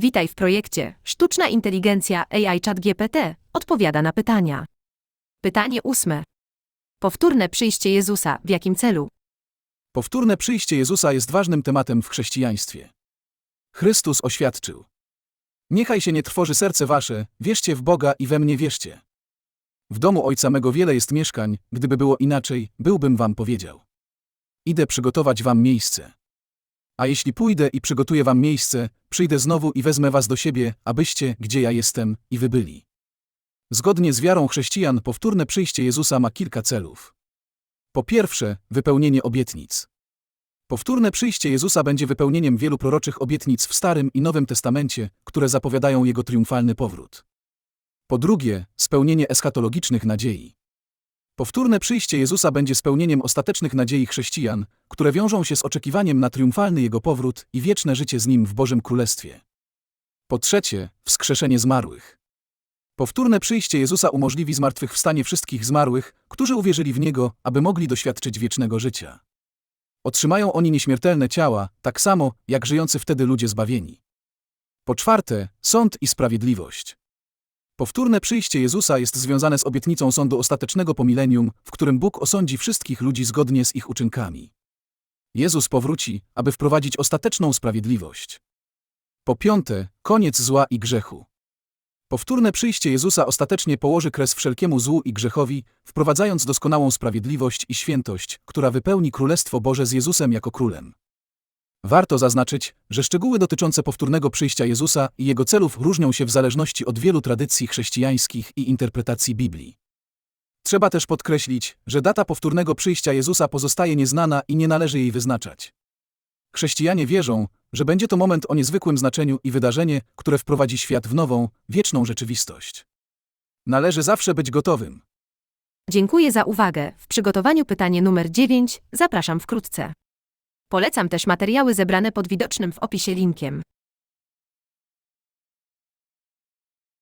Witaj w projekcie Sztuczna inteligencja AI ChatGPT odpowiada na pytania. Pytanie ósme. Powtórne przyjście Jezusa w jakim celu? Powtórne przyjście Jezusa jest ważnym tematem w chrześcijaństwie. Chrystus oświadczył: Niechaj się nie trwoży serce wasze, wierzcie w Boga i we mnie wierzcie. W domu Ojca mego wiele jest mieszkań, gdyby było inaczej, byłbym wam powiedział. Idę przygotować wam miejsce. A jeśli pójdę i przygotuję wam miejsce, przyjdę znowu i wezmę was do siebie, abyście, gdzie ja jestem, i wy byli. Zgodnie z wiarą chrześcijan, powtórne przyjście Jezusa ma kilka celów. Po pierwsze, wypełnienie obietnic. Powtórne przyjście Jezusa będzie wypełnieniem wielu proroczych obietnic w Starym i Nowym Testamencie, które zapowiadają Jego triumfalny powrót. Po drugie, spełnienie eschatologicznych nadziei. Powtórne przyjście Jezusa będzie spełnieniem ostatecznych nadziei chrześcijan, które wiążą się z oczekiwaniem na triumfalny Jego powrót i wieczne życie z Nim w Bożym Królestwie. Po trzecie, wskrzeszenie zmarłych. Powtórne przyjście Jezusa umożliwi zmartwychwstanie wszystkich zmarłych, którzy uwierzyli w Niego, aby mogli doświadczyć wiecznego życia. Otrzymają oni nieśmiertelne ciała, tak samo jak żyjący wtedy ludzie zbawieni. Po czwarte, sąd i sprawiedliwość. Powtórne przyjście Jezusa jest związane z obietnicą sądu ostatecznego po milenium, w którym Bóg osądzi wszystkich ludzi zgodnie z ich uczynkami. Jezus powróci, aby wprowadzić ostateczną sprawiedliwość. Po piąte, koniec zła i grzechu. Powtórne przyjście Jezusa ostatecznie położy kres wszelkiemu złu i grzechowi, wprowadzając doskonałą sprawiedliwość i świętość, która wypełni Królestwo Boże z Jezusem jako królem. Warto zaznaczyć, że szczegóły dotyczące powtórnego przyjścia Jezusa i jego celów różnią się w zależności od wielu tradycji chrześcijańskich i interpretacji Biblii. Trzeba też podkreślić, że data powtórnego przyjścia Jezusa pozostaje nieznana i nie należy jej wyznaczać. Chrześcijanie wierzą, że będzie to moment o niezwykłym znaczeniu i wydarzenie, które wprowadzi świat w nową, wieczną rzeczywistość. Należy zawsze być gotowym. Dziękuję za uwagę. W przygotowaniu pytanie numer 9 zapraszam wkrótce. Polecam też materiały zebrane pod widocznym w opisie linkiem.